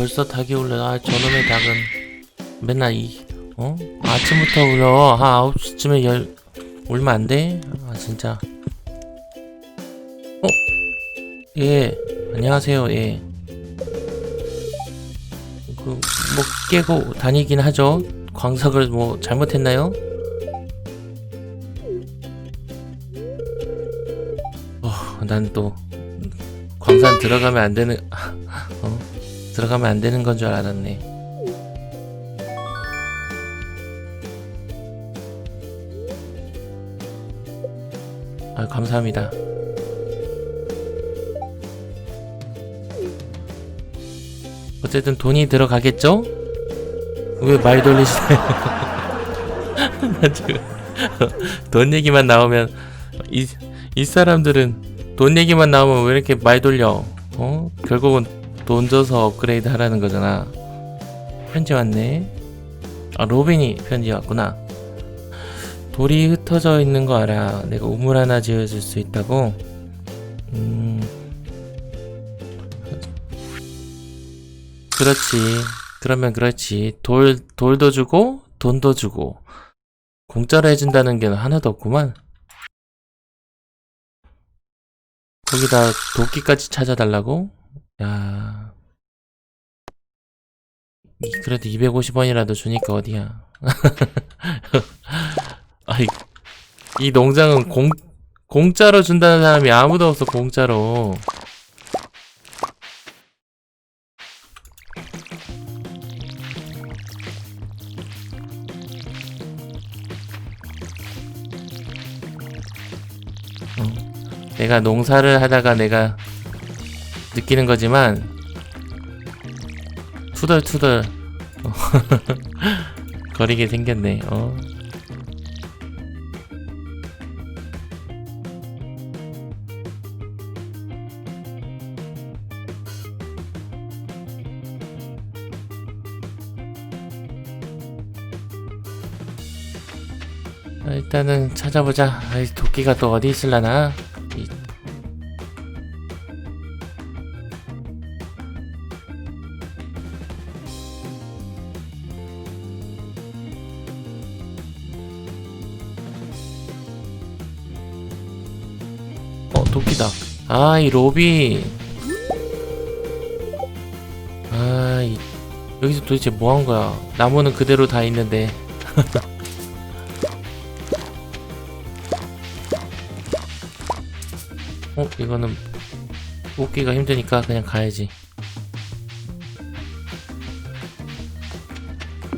아 벌써 닭이 울려 아 저놈의 닭은 맨날 이 어? 아침부터 울려 한 9시쯤에 열 울면 안 돼? 아 진짜 어? 예 안녕하세요 예 그 뭐 깨고 다니긴 하죠 광석을 뭐 잘못했나요? 어, 난 또 광산 들어가면 안 되는 어? 들어가면 안 되는 건 줄 알았네. 아, 감사합니다. 어쨌든 돈이 들어가겠죠? 왜 말 돌리시나요? 돈 얘기만 나오면 이, 이 사람들은 돈 얘기만 나오면 왜 이렇게 말 돌려? 어? 결국은 돈 줘서 업그레이드 하라는 거잖아. 편지 왔네. 아, 로빈이 편지 왔구나. 돌이 흩어져 있는 거 알아. 내가 우물 하나 지어줄 수 있다고. 음. 그렇지. 그러면 그렇지. 돌, 돌도 주고, 돈도 주고. 공짜로 해준다는 게 하나도 없구만. 거기다 도끼까지 찾아달라고? 야. 이- 그래도 250원이라도 주니까 어디야. 아이, 이 농장은 공, 공짜로 준다는 사람이 아무도 없어, 공짜로. 어, 내가 농사를 하다가 내가 느끼는 거지만 투덜투덜 어, 거리게 생겼네. 어. 아, 일단은 찾아보자. 아이, 도끼가 또 어디 있을라나? 아, 이 로비. 아, 이, 여기서 도대체 뭐 한 거야? 나무는 그대로 다 있는데. 어, 이거는 뽑기가 힘드니까 그냥 가야지.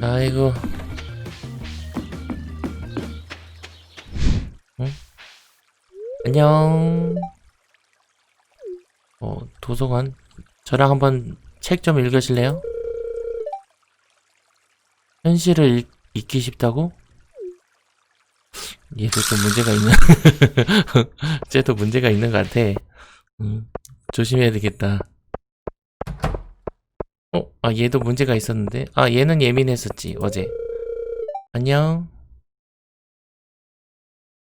아이고. 응? 안녕. 어, 도서관. 저랑 한번 책 좀 읽으실래요? 현실을 읽, 읽기 쉽다고? 얘도 좀 문제가 있는. 쟤도 문제가 있는 것 같아. 음, 조심해야 되겠다. 어, 아, 얘도 문제가 있었는데. 아, 얘는 예민했었지, 어제. 안녕.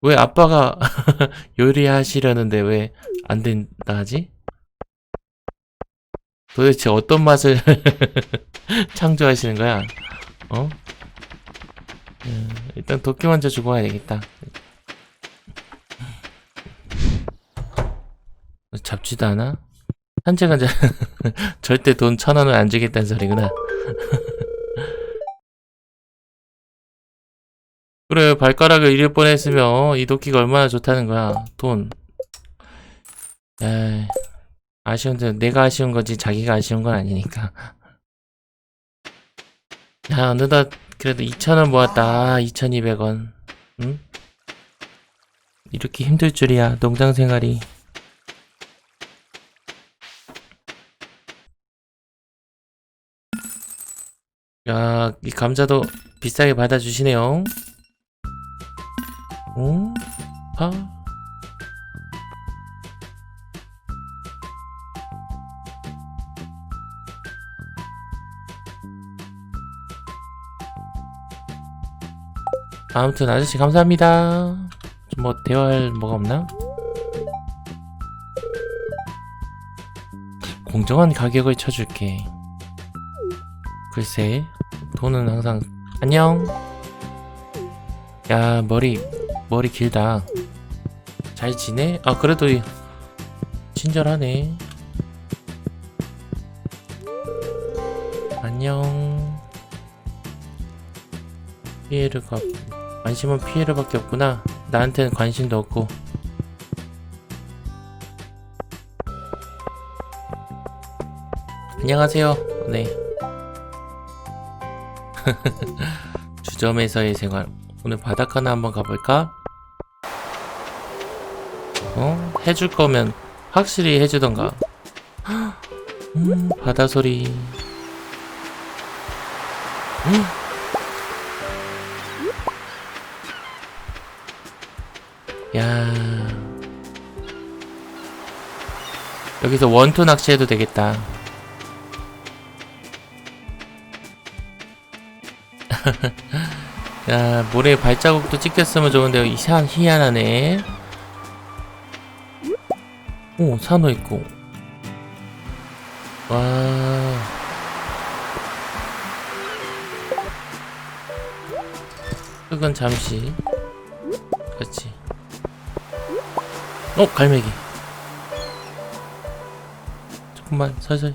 왜 아빠가 요리하시려는데 왜 안 된다 하지? 도대체 어떤 맛을 창조하시는 거야? 어? 음, 일단 도끼 먼저 주고 가야 되겠다. 잡지도 않아? 산책은 자, 절대 돈 천 원을 안 주겠다는 소리구나. 그래, 발가락을 잃을 뻔했으면 이 도끼가 얼마나 좋다는 거야. 돈. 에이, 아쉬운데 내가 아쉬운 거지 자기가 아쉬운 건 아니니까. 야, 어느덧 그래도 2,000원 모았다. 2,200원. 응? 이렇게 힘들 줄이야, 농장 생활이. 야, 이 감자도 비싸게 받아주시네요. 응? 파? 아무튼 아저씨 감사합니다. 좀뭐 대화할 뭐가 없나? 공정한 가격을 쳐줄게. 글쎄 돈은 항상 안녕 야 머리 머리 길다 잘 지내? 아 그래도 이- 친절하네 안녕 피에르가 관심은 피에르밖에 없구나. 나한테는 관심도 없고. 안녕하세요. 네. 주점에서의 생활. 오늘 바닷가나 한번 가볼까? 어? 해줄 거면 확실히 해주던가. 음 바다 소리. 음. 여기서 원투 낚시해도 되겠다. 야 모래 발자국도 찍혔으면 좋은데 이상 희한하네. 오 산호 있고. 와. 흙은 잠시. 그렇지 어 갈매기 조금만 서서히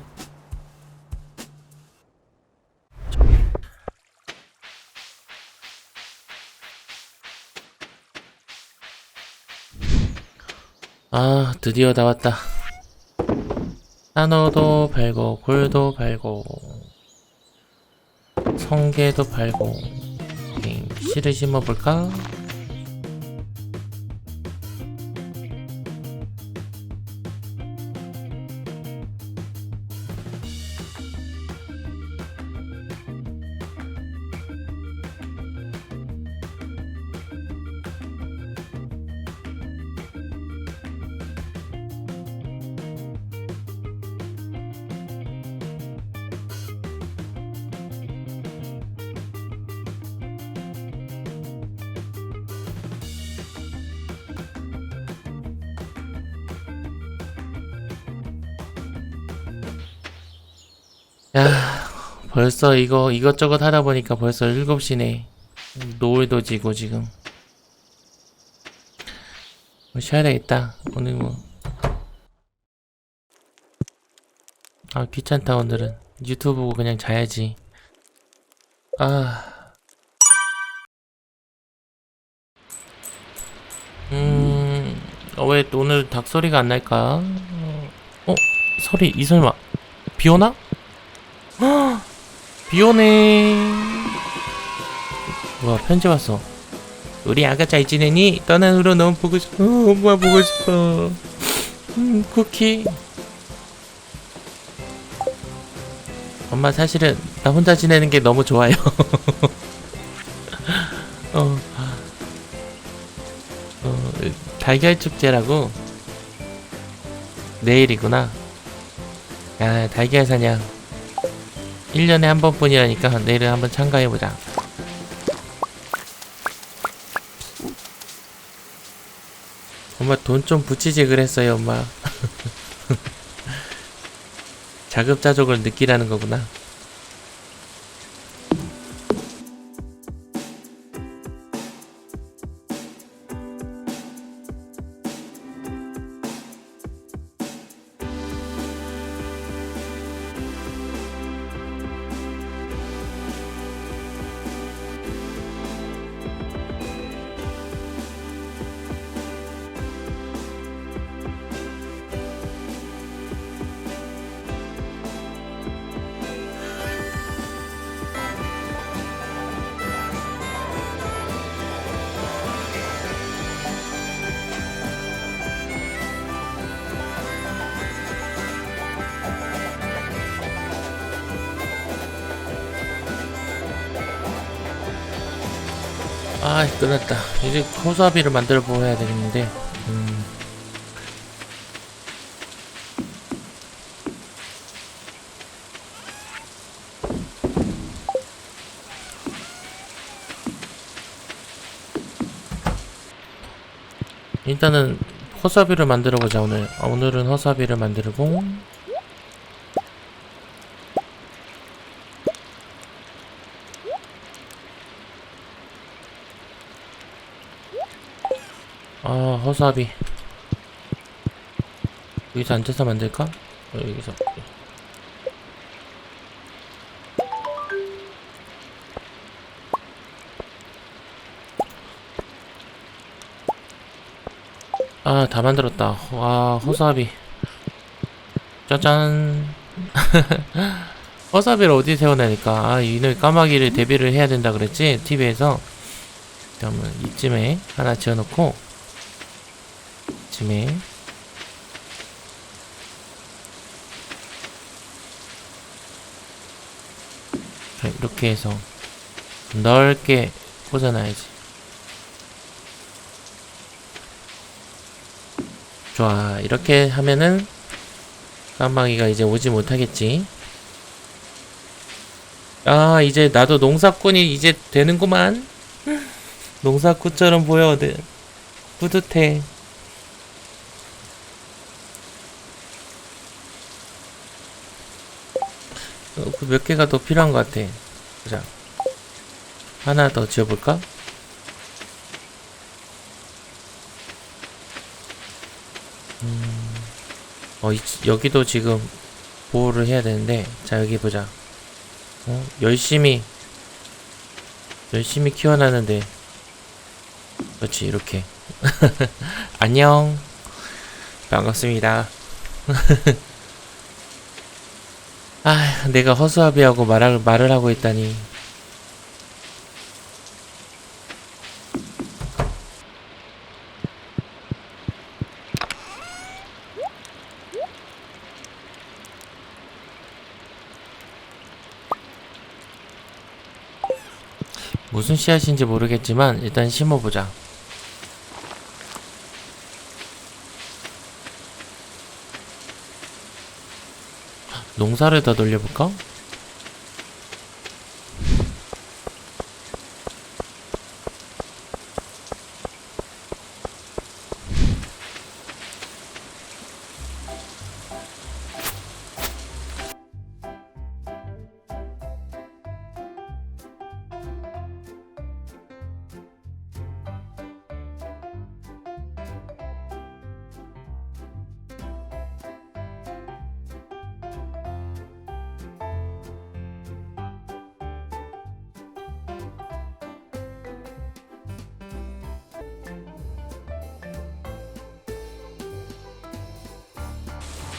아 드디어 나왔다 산호도 팔고 굴도 팔고 성게도 팔고 오케이, 씨를 심어볼까? 야 벌써 이거 이것저것 하다 보니까 벌써 7시네. 노을도 지고 지금. 뭐 쉬어야 되겠다. 오늘 뭐. 아 귀찮다 오늘은. 유튜브 보고 그냥 자야지. 아. 음, 어, 왜 오늘 닭소리가 안 날까? 어, 소리, 이 설마, 비 오나? 헉, 비 오네. 뭐야, 편지 왔어. 우리 아가 잘 지내니? 떠난 후로 너무 보고 싶어. 어, 엄마 보고 싶어. 음, 쿠키. 엄마 사실은 나 혼자 지내는 게 너무 좋아요. 어. 어, 달걀 축제라고 내일이구나. 야, 달걀 사냥. 1년에 한 번뿐이라니까 내일은 한번 참가해보자. 엄마 돈 좀 붙이지 그랬어요, 엄마. 자급자족을 느끼라는 거구나. 아, 끝났다. 이제 호수아비를 만들어 보아야 되겠는데. 음. 일단은 허사비를 만들어 보자 오늘. 아, 오늘은 허사비를 만들고 아 허수아비. 여기서 앉아서 만들까? 어, 여기서. 아 다 만들었다. 와 허수아비. 짜잔. 허수아비를 어디 세워놔니까? 아 이놈의 까마귀를 데뷔를 해야 된다 그랬지? TV에서. 그러면 이쯤에 하나 지어놓고 자, 이렇게 해서 넓게 꽂아놔야지. 좋아 이렇게 하면은 깜방이가 이제 오지 못하겠지. 아 이제 나도 농사꾼이 이제 되는구만. 농사꾼처럼 보여 네. 뿌듯해 몇 개가 더 필요한 것 같아. 보자 하나 더 지어볼까? 음, 어, 이, 여기도 지금 보호를 해야 되는데 자 여기 보자. 어, 열심히 열심히 키워놨는데. 그렇지 이렇게. 안녕. 반갑습니다 아 내가 허수아비하고 말을, 말을 하고 있다니. 무슨 씨앗인지 모르겠지만 일단 심어보자 농사를 더 돌려볼까?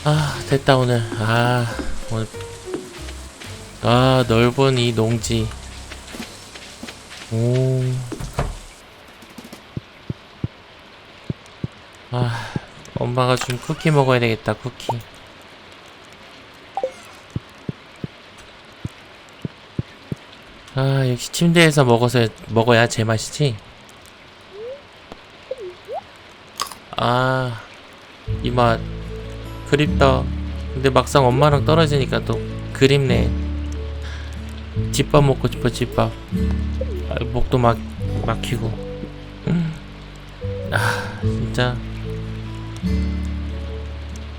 아 됐다 오늘. 아 오늘. 아 넓은 이 농지. 오. 아 엄마가 준 쿠키 먹어야 되겠다 쿠키. 아 역시 침대에서 먹어서 먹어야 제맛이지? 아 이 맛 그립다. 근데 막상 엄마랑 떨어지니까 또 그립네. 집밥 먹고 싶어 집밥. 아, 목도 막 막히고. 음. 아 진짜.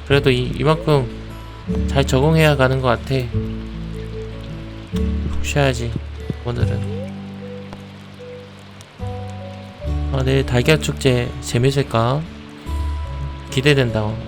그래도 이, 이만큼 잘 적응해야 가는 것 같아. 푹 쉬어야지 오늘은. 아 내일 달걀 축제 재밌을까? 기대된다.